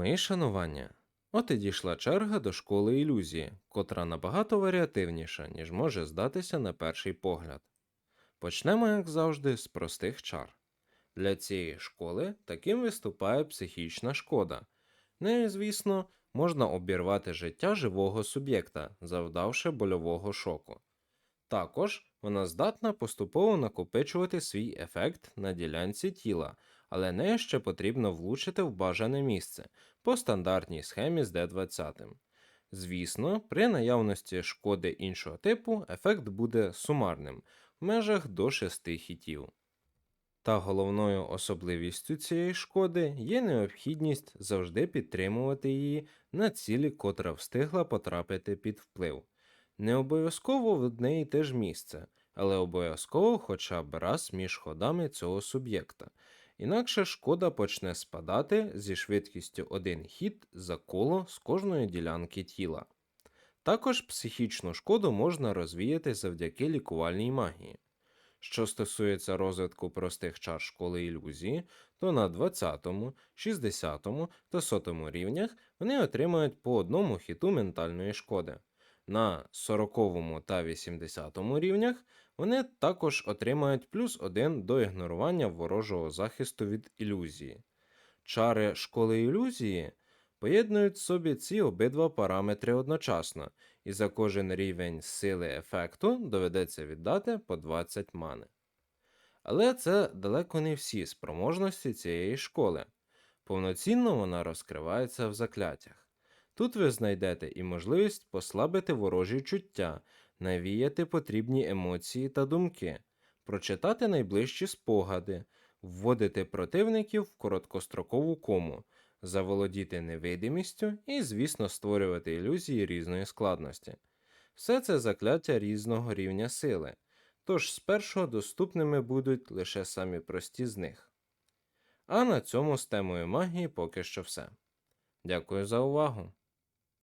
Мої шанування. От і дійшла черга до школи ілюзії, котра набагато варіативніша, ніж може здатися на перший погляд. Почнемо, як завжди, з простих чар. Для цієї школи таким виступає психічна шкода. Нею, звісно, можна обірвати життя живого суб'єкта, завдавши больового шоку. Також вона здатна поступово накопичувати свій ефект на ділянці тіла, але нею ще потрібно влучити в бажане місце по стандартній схемі з D20. Звісно, при наявності шкоди іншого типу ефект буде сумарним в межах до 6 хітів. Та головною особливістю цієї шкоди є необхідність завжди підтримувати її на цілі, котра встигла потрапити під вплив. Не обов'язково в одне і те ж місце, але обов'язково хоча б раз між ходами цього суб'єкта. Інакше шкода почне спадати зі швидкістю один хід за коло з кожної ділянки тіла. Також психічну шкоду можна розвіяти завдяки лікувальній магії. Що стосується розвитку простих чар школи ілюзії, то на 20, 60 та 100 рівнях вони отримають по одному хіту ментальної шкоди. На 40 та 80 рівнях вони також отримають плюс 1 до ігнорування ворожого захисту від ілюзії. Чари школи ілюзії поєднують в собі ці обидва параметри одночасно, і за кожен рівень сили ефекту доведеться віддати по 20 мани. Але це далеко не всі спроможності цієї школи. Повноцінно вона розкривається в закляттях. Тут ви знайдете і можливість послабити ворожі чуття, навіяти потрібні емоції та думки, прочитати найближчі спогади, вводити противників в короткострокову кому, заволодіти невидимістю і, звісно, створювати ілюзії різної складності. Все це закляття різного рівня сили, тож спершу доступними будуть лише самі прості з них. А на цьому з темою магії поки що все. Дякую за увагу!